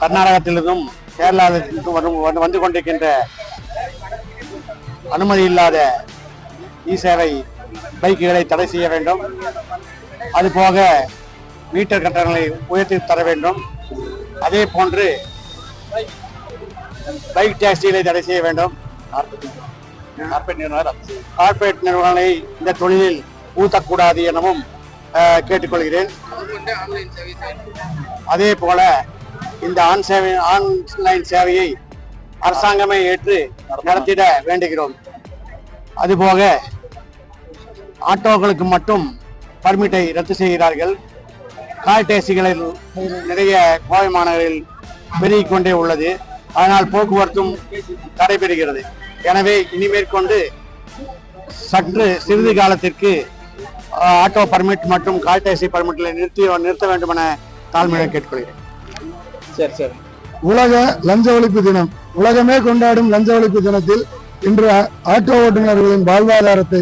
கர்நாடகத்திலிருந்தும் கேரளாவிலிருந்தும் வந்து- கொண்டிருக்கின்ற அனுமதி இல்லாத இ சேவை பைக்குகளை தடை செய்ய வேண்டும். அதுபோக மீட்டர் கட்டணங்களை உயர்த்தி தர வேண்டும். அதே போன்று பைக் டாக்ஸிகளை தடை செய்ய வேண்டும். கார்பரேட் நிறுவனங்களை இந்த தொழிலில் ஊத்தக்கூடாது எனவும் கேட்டுக்கொள்கிறேன். அதே போல இந்த ஆன் சேவை ஆன்லைன் சேவையை அரசாங்கமே ஏற்று நடத்திட வேண்டுகிறோம். அதுபோக ஆட்டோக்களுக்கு மட்டும் பர்மிட்டை ரத்து செய்கிறார்கள். கார் டேக்சிகளில் நிறைய கோவை மாநகரில் பெருகிக் கொண்டே உள்ளது. அதனால் போக்குவரத்தும் தடைபெறுகிறது. எனவே இனிமேற்கொண்டு சற்று சிறிது காலத்திற்கு ஆட்டோ பர்மிட் மற்றும் கார் டாக்ஸி பர்மிட்டில் நிறுத்தி நிறுத்த வேண்டும் என தாழ்மையுடன் கேட்டுக்கொள்கிறேன். சரி சரி. உலக லஞ்ச ஒழிப்பு தினம் உலகமே கொண்டாடும் லஞ்ச ஒழிப்பு தினத்தில் இன்று ஆட்டோ ஓட்டுநர்களின் வாழ்வாதாரத்தை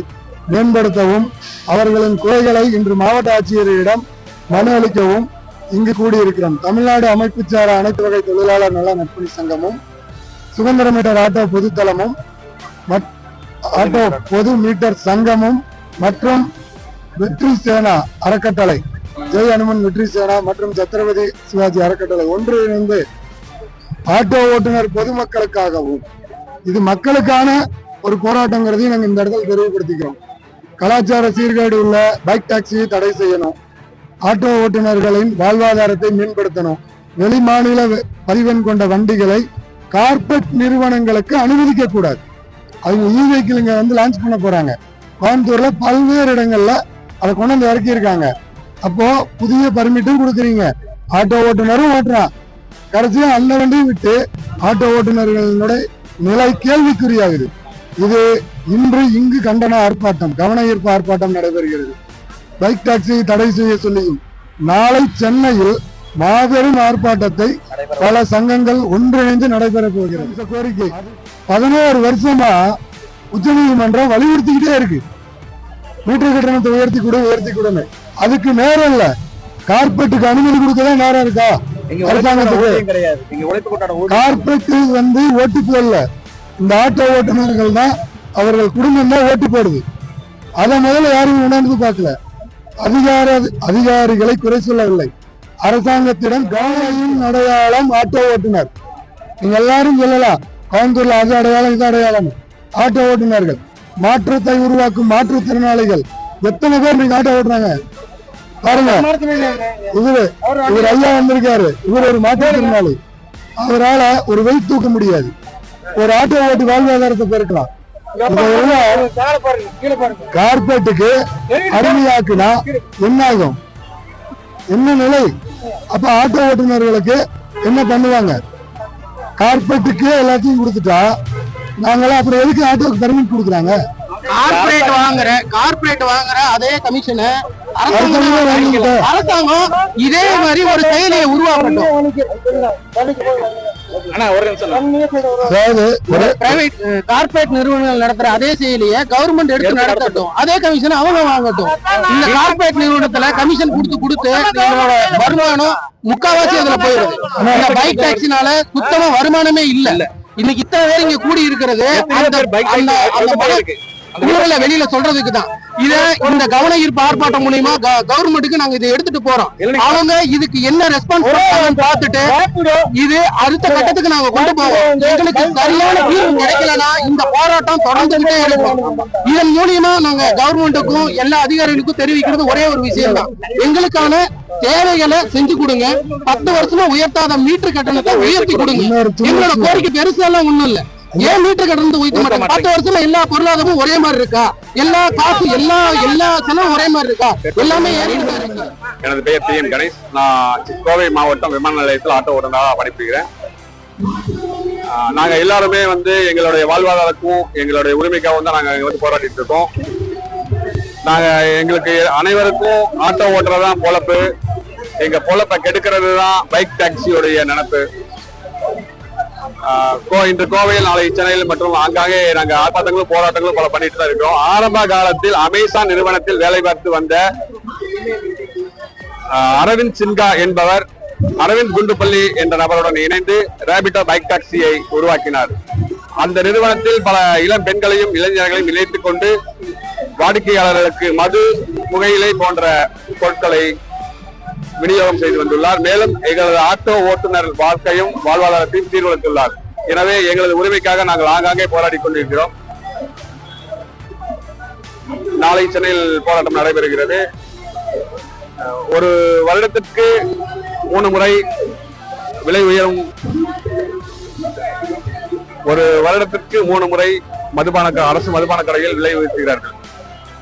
மேம்படுத்தவும் அவர்களின் குறைகளை இன்று மாவட்ட ஆட்சியரிடம் மனு அளிக்கவும் இங்கு கூடியிருக்கிறோம். தமிழ்நாடு அமைப்புச்சாரா அனைத்து வகை தொழிலாளர் நல நட்பணி சங்கமும் சுதந்திர மீட்டர் ஆட்டோ பொதுத்தளமும் ஆட்டோ பொது மீட்டர் சங்கமும் மற்றும் வெற்றி சேனா அறக்கட்டளை. ஜெய் அனுமன் வெற்றி சேனா மற்றும் சத்ரபதி சிவாஜி அறக்கட்டளை ஒன்றிணைந்து ஆட்டோ ஓட்டுநர் பொதுமக்களுக்காகவும் இது மக்களுக்கான ஒரு போராட்டங்கிறதையும் நாங்கள் இந்த இடத்துல தெளிவுபடுத்திக்கிறோம். கலாச்சார சீர்கேடு உள்ள பைக் டாக்ஸியை தடை செய்யணும். ஆட்டோ ஓட்டுநர்களின் வாழ்வாதாரத்தை மேம்படுத்தணும். வெளி மாநில பதிவெண் கொண்ட வண்டிகளை கார்பரேட் நிறுவனங்களுக்கு அனுமதிக்க கூடாது அவங்க இ வெஹிக்கிளுங்க வந்து லான்ச் பண்ண போறாங்க. கோயம்புத்தூர்ல பல்வேறு இடங்கள்ல அதை கொண்டு வந்து இறக்கியிருக்காங்க. அப்போ புதிய பர்மிட்டும் கொடுக்குறீங்க. ஆட்டோ ஓட்டுநரும் ஓட்டுறான். கடைசியா அந்த வண்டியும் விட்டு ஆட்டோ ஓட்டுநர்களுடைய நிலை கேள்விக்குறியாகுது. இது இன்று இங்கு கண்டன ஆர்ப்பாட்டம் கவன ஈர்ப்பு ஆர்ப்பாட்டம் நடைபெறுகிறது. பைக் டாக்ஸியை தடை செய்ய சொல்லியும் நாளை சென்னையில் மாபெரும் ஆர்ப்பாட்டத்தை பல சங்கங்கள் ஒன்றிணைந்து நடைபெற போகிறது. இந்த கோரிக்கை பதினோரு வருஷமா உச்சநீதிமன்றம் வலியுறுத்திக்கிட்டே இருக்கு. மீட்டர் கட்டணத்தை உயர்த்தி கொடு உயர்த்தி கொடுன்னு. அதுக்கு நேரம் இல்ல. கார்பெட்டுக்கு அனுமதி கொடுக்கதான் நேரம் இருக்கா? அரசாங்கத்துக்கு. கார்பரேட் வந்து ஓட்டு போடல இந்த ஆட்டோ ஓட்டுநர்கள் தான் அவர்கள் குடும்பம் தான் ஓட்டு போடுது. அதை முதல்ல யாரும் உணர்ந்து பார்க்கல. அதிகார அதிகாரிகளை குறை சொல்லவில்லை. அரசாங்கத்திடம் கவனையின் அடையாளம் ஆட்டோ ஓட்டுநர். நீங்க எல்லாரும் சொல்லலாம். கோயம்புத்தூர்ல அது அடையாளம் இது அடையாளம். ஆட்டோ ஓட்டுநர்கள். மாற்றத்தை உருவாக்கும் மாற்றுத்திறனாளிகள். எத்தனை பேர் நீங்க ஆட்டோ ஓட்டுறாங்க? பாருங்க. இவரு இவர் ஐயா வந்திருக்காரு. இவர் ஒரு மாற்றுத்திறனாளி. அவரால ஒரு வெயிட் தூக்க முடியாது. ஒரு ஆட்டோ ஓட்டி வாழ்வாதாரத்தை பெருக்கலாம். இதெல்லாம் கார்பரேட்டுக்கு அடிமையாக்குனா என்ன ஆகும் என்ன நிலை? அப்ப ஆட்டோ ஓட்டுநர்களுக்கு என்ன பண்ணுவாங்க? கார்பரேட்டுக்கு எல்லாத்தையும் கொடுத்துட்டா நாங்களாம் அப்புறம் எதுக்கு ஆட்டோக்கு பர்மிட் கொடுக்குறாங்க? கார்பரேட் வாங்குற கார்பரேட் வாங்குற அதே கமிஷன் அரசாங்கமே. அரசாங்கம் இதே மாதிரி ஒரு செயலியை உருவாக்கட்டும். அண்ணா ஒரு நிமிஷம் அதாவது ஒரு பிரைவேட் கார்பரேட் நிறுவனங்கள் நடத்துற அதே செயலியை கவர்மெண்ட் எடுத்து நடத்தட்டும். அதே கமிஷன் அவங்க வாங்கட்டும். இந்த கார்பரேட் நிறுவனத்துல கமிஷன் கொடுத்து கொடுத்து எங்களோட வருமானம் முக்காவாசி அதுல போயிருது இந்த பைக் டாக்ஸினால சுத்தமா வருமானமே இல்ல. இன்னைக்கு இத்தனை பேர் இங்க கூடி இருக்கிறது வெளியில சொல்றதுக்கு தான் இத இந்த கவன ஈர்ப்பு ஆர்ப்பாட்டம் மூலியமா கவர்மெண்ட்டுக்கு நாங்க இதை எடுத்துட்டு போறோம். அவங்க இதுக்கு என்ன ரெஸ்பான்ஸ் பார்த்துட்டு இது அடுத்த கட்டத்துக்கு நாங்க கொண்டு போவோம். எங்களுக்கு சரியான தீர்வு கிடைக்கலனா இந்த போராட்டம் தொடர்ந்துகிட்டே இருக்கும். இதன் மூலியமா நாங்க கவர்மெண்ட்டுக்கும் எல்லா அதிகாரிகளுக்கும் தெரிவிக்கிறது ஒரே ஒரு விஷயம் தான் எங்களுக்கான தேவைகளை செஞ்சு கொடுங்க. பத்து வருஷமா உயர்த்தாத மீட்டர் கட்டணத்தை உயர்த்தி கொடுங்க. எங்களோட கோரிக்கை பெருசெல்லாம் ஒண்ணும் இல்ல. ஏன் மீட்டர் கட்டணத்தை உயர்த்த மாட்டாங்க பத்து வருஷமா எல்லா பொருளாதாரமும் ஒரே மாதிரி இருக்கா? எல்லா காசு எல்லா எல்லா செலவும் ஒரே மாதிரி இருக்கா? எல்லாமே எனது பெயர் பி என் கணேஷ். நான் கோவை மாவட்டம் விமான நிலையத்தில் ஆட்டோ ஓட்டுநராக பணிபுரிகிறேன். நாங்க எல்லாருமே வந்து எங்களுடைய வாழ்வாதாரத்துக்கும் எங்களுடைய உரிமைக்காகவும் தான் நாங்க வந்து போராடிட்டு இருக்கோம். நாங்க எங்களுக்கு அனைவருக்கும் ஆட்டோ ஓட்டுறது தான் பொழப்பு. எங்க பொழப்பை கெடுக்கிறது தான் பைக் டாக்ஸியோடைய நினப்பு. இன்று கோவையில் நாளை சென்னையில் மற்றும் ஆங்காங்கே நாங்கள் ஆர்ப்பாட்டங்களும் போராட்டங்களும் பல பண்ணிட்டு தான் இருக்கிறோம் ஆரம்ப காலத்தில் அமேசான் நிறுவனத்தில் வேலை பார்த்து வந்த அரவிந்த் சின்கா என்பவர் அரவிந்த் குண்டுப்பள்ளி என்ற நபருடன் இணைந்து ரேபிட்டோ பைக் டாக்ஸியை உருவாக்கினார். அந்த நிறுவனத்தில் பல இளம் பெண்களையும் இளைஞர்களையும் இணைத்துக் கொண்டு வாடிக்கையாளர்களுக்கு மது புகையிலை போன்ற பொருட்களை விநியோகம் செய்து வந்துள்ளார். மேலும் எங்களது ஆட்டோ ஓட்டுநர் வாழ்க்கையும் வாழ்வாதாரத்தையும் சீர்குலைத்துள்ளார். எனவே எங்களது உரிமைக்காக நாங்கள் ஆங்காங்கே போராடி கொண்டிருக்கிறோம். நாளை சென்னையில் போராட்டம் நடைபெறுகிறது. ஒரு வருடத்திற்கு மூணு முறை விலை உயரும். ஒரு வருடத்திற்கு மூணு முறை மதுபான க- அரசு மதுபான கடையில் விலை உயர்த்துகிறார்கள்.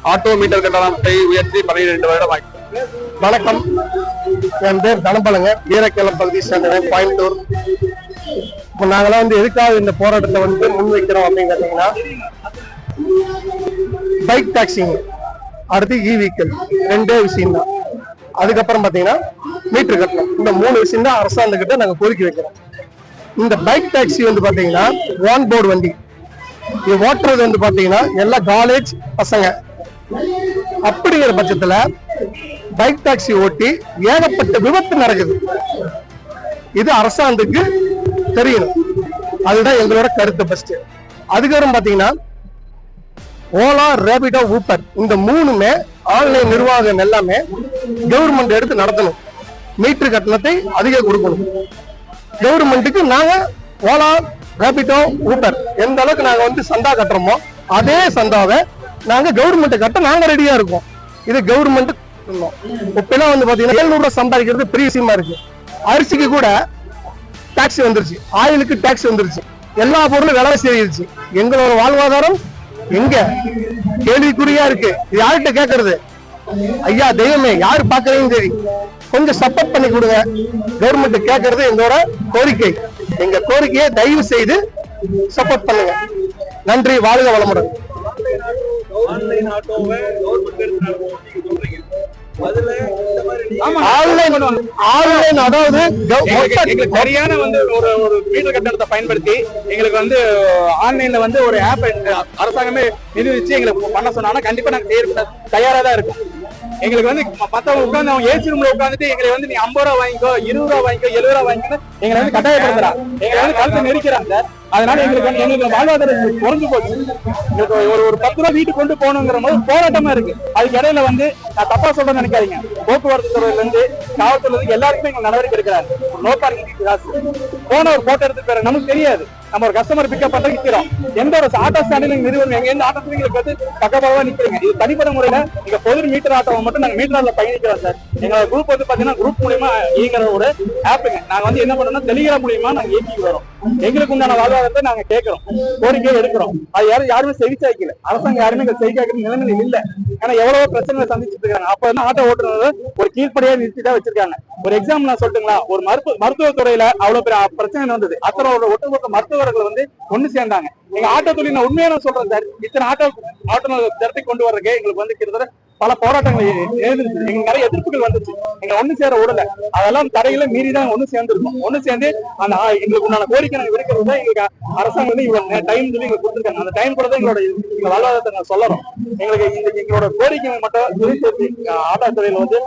ஆட்டோ மீட்டர் கட்டணத்தை உயர்த்தி பதினெண்டு வருடம் ஆகி வணக்கம். என் பேர் தனம்பலங்க. வீரக்கேலம் பகுதியை சேர்ந்தவன் கோயம்புத்தூர். இப்போ நாங்களாம் வந்து எதுக்காக இந்த போராட்டத்தை வந்து முன்வைக்கிறோம் அப்படின்னு கேட்டீங்கன்னா பைக் டாக்ஸிங் அடுத்து இ வீக்கிள் ரெண்டே விஷயம் தான் அதுக்கப்புறம் பார்த்தீங்கன்னா மீட்டர் கட்டணம். இந்த மூணு விஷயம் தான் அரசாங்கத்துக்கிட்ட நாங்கள் கோரிக்கை வைக்கிறோம். இந்த பைக் டாக்ஸி வந்து பார்த்தீங்கன்னா ஓன் போர்டு வண்டி. இது ஓட்டுறது வந்து பார்த்தீங்கன்னா எல்லா காலேஜ் பசங்க. அப்படிங்கிற பட்சத்தில் பைக் டாக்ஸி ஓட்டி ஏகப்பட்ட விபத்து நடக்குது. இது அரசாங்கத்துக்கு தெரியணும். அதுதான் எங்களோட கருத்து ஃபர்ஸ்ட் அதுக்கப்புறம் பாத்தீங்கன்னா ஓலா ரேபிடோ ஊப்பர் இந்த மூணுமே ஆன்லைன் நிர்வாகம் எல்லாமே கவர்மெண்ட் எடுத்து நடத்தணும். மீட்டர் கட்டணத்தை அதிக கொடுக்கணும். கவர்மெண்ட்டுக்கு நாங்க ஓலா ரேபிடோ ஊப்பர் எந்த அளவுக்கு நாங்க வந்து சந்தா கட்டுறோமோ அதே சந்தாவை நாங்க கவர்மெண்ட் கட்ட நாங்க ரெடியா இருக்கோம். இது கவர்மெண்ட் இப்பெல்லாம் வந்து பாத்தீங்கன்னா எழுநூறு ரூபாய் சம்பாதிக்கிறது பெரிய விஷயமா இருக்கு. அரிசிக்கு கூட டாக்ஸ் வந்துருச்சு. ஆயிலுக்கு டாக்ஸ் வந்துருச்சு. எல்லா பொருளும் விலை சேரிருச்சு. எங்களோட வாழ்வாதாரம் எங்க? கேள்விக்குறியா இருக்கு. யார்கிட்ட கேக்குறது? ஐயா தெய்வமே யாரு பாக்குறீங்க சரி. கொஞ்சம் சப்போர்ட் பண்ணி கொடுங்க. கவர்மெண்ட் கேக்குறது எங்களோட கோரிக்கை. எங்க கோரிக்கையை தயவு செய்து சப்போர்ட் பண்ணுங்க. நன்றி வாழ்க வளமுடன். ஆன்லைன் ஆட்டோவை கவர்மெண்ட் ஆன்லைன் அதாவது எங்களுக்கு சரியான வந்து ஒரு ஒரு மீட்டர் கட்டணத்தை பயன்படுத்தி எங்களுக்கு வந்து ஆன்லைன்ல வந்து ஒரு ஆப் அரசாங்கமே நிரூபிச்சு எங்களுக்கு பண்ண சொன்னாங்கன்னா கண்டிப்பா நாங்க செய்யறதுக்கு தயாரா தான் இருக்கும். எங்களுக்கு வந்து மத்தவங்க உட்காந்து அவங்க ஏசி ரூம்ல உட்காந்துட்டு எங்களை வந்து நீ ஐம்பது ரூபா வாங்கிக்கோ இருபது ரூபா வாங்கிக்கோ எழுபது ரூபா வாங்கிக்கோ எங்களை வந்து கட்டாயப்படுத்துறாங்க. எங்களை வந்து கழுத்து நெரிக்கிறாங்க. அதனால எங்களுக்கு எங்களுக்கு வாழ்வாதாரம் குறைஞ்சு போச்சு. எங்களுக்கு ஒரு ஒரு பத்து ரூபா வீட்டுக்கு கொண்டு போகணுங்கிற போது போராட்டமா இருக்கு. அதுக்கு இடையில வந்து நான் தப்பா சொல்றேன்னு நினைக்காதீங்க. போக்குவரத்து துறையில இருந்து காவல்துறையில இருந்து எல்லாருக்குமே எங்க நடவடிக்கை எடுக்கிறாங்க. ஒரு நோ பார்க்கிங் காசு. போன ஒரு போட்டோ எடுத்து போற நமக்கு தெரியாது. நம்ம ஒரு கஸ்டமர் பிக்கப் பண்ற நிக்கிறோம். எந்த ஒரு ஆட்டோ ஸ்டாண்டில் நிறுவனம் எங்க எந்த ஆட்டோ ஸ்டாண்டில் வந்து பக்கப்பாக நிக்கிறீங்க. இது தனிப்பட்ட முறையில நீங்க பொது மீட்டர் ஆட்டோவை மட்டும் நாங்க மீட்டர்ல பயணிக்கிறோம் சார் எங்களோட குரூப் வந்து பாத்தீங்கன்னா குரூப் மூலியமா இயங்குற ஒரு ஆப்புங்க நாங்க வந்து என்ன பண்ணோம்னா டெலிகிராம் மூலியமா நாங்க இயக்கி வரோம். எங்களுக்கு உண்டான வாழ்வாதாரத்தை நாங்க கேட்கிறோம். கோரிக்கையை எடுக்கிறோம். அது யாரும் யாருமே செவிச்சு வைக்கல அரசாங்கம் யாருமே எங்க செவிச்சு வைக்கிற நிலைமையில இல்ல. ஏன்னா எவ்வளவோ பிரச்சனைகளை சந்திச்சுட்டு இருக்காங்க. அப்ப வந்து ஆட்டோ ஓட்டுறது ஒரு கீழ்ப்படியா நிறுத்தி வச்சிருக்காங்க. ஒரு எக்ஸாம் நான் சொல்லட்டுங்களா? ஒரு மருத்துவ மருத்துவத்துறையில அவ்வளவு பெரிய பிரச்சனை வந்தது அத்தனை ஒட்டுமொத்த மருத்துவர்கள் வந்து ஒண்ணு சேர்ந்தாங்க. எங்க ஆட்டோ தொழில் நான் உண்மையான சொல்றேன் சார். இத்தனை ஆட்டோ ஆட்டோ திரட்டி கொண்டு வர்றதுக்கு எங்களுக்கு வந்து கிட்டத்தட்ட பல போராட்டங்கள் எழுந்துருச்சு எங்களுக்கு நிறைய எதிர்ப்புகள் வந்துச்சு. எங்க ஒண்ணு சேர விடல அதெல்லாம் தடையில மீறி தான் ஒண்ணு சேர்ந்துருக்கோம். ஒண்ணு சேர்ந்து அந்த எங்களுக்கு உண்டான கோரிக்கை நாங்க விடுக்கிறது தான் எங்களுக்கு அரசாங்கம் வந்து இவ்வளவு டைம் சொல்லி எங்களுக்கு கொடுத்துருக்காங்க. அந்த டைம் கூட தான் எங்களோட எங்க வாழ்வாதாரத்தை நாங்க சொல்லறோம். எங்களுக்கு இந்த எங்களோட கோரிக்கை மட்டும் திருப்பி ஆதார் துறையில வந்து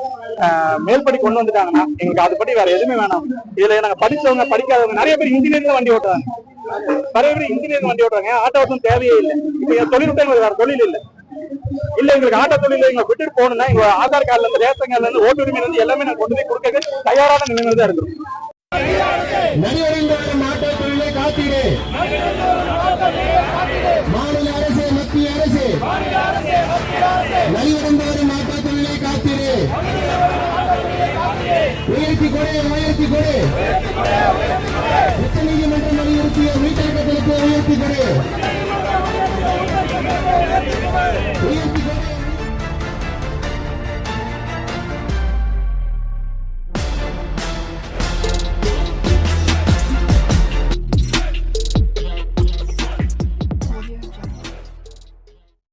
ஆஹ், மேல்படி கொண்டு வந்துட்டாங்கன்னா எங்களுக்கு அதுபடி வேற எதுவுமே வேணாம். இதுல நாங்க படிச்சவங்க படிக்காதவங்க நிறைய பேர் இன்ஜினியரிங் வண்டி ஓட்டுறாங்க. நிறைய பேர் இன்ஜினியரிங் வண்டி ஓட்டுறாங்க. ஆட்டோ ஓட்டம் தேவையே இல்லை. இப்ப என் தொழில் வேற தொழில் இல்லை. இல்ல எங்களுக்கு ஆட்ட தொழில எங்களை விட்டுட்டு போகணும்னா எங்க ஆதார் கார்டுல இருந்து ரேஷன் கார்டுல இருந்து ஓட்டுரிமையில இருந்து எல்லாமே நாங்க கொண்டு போய் கொடுக்க தயாரான நிலைமையில தான் இருக்கிறோம். மாநில அரசு மத்திய அரசு. நலிவடைந்து வரும் தொழிலை காத்தீரே உயர்த்தி கொடு உயர்த்தி கொடு. உச்ச நீதிமன்றம் வலியுறுத்திய மீட்டர் கட்டணத்தை உயர்த்தி கொடு. Yeah.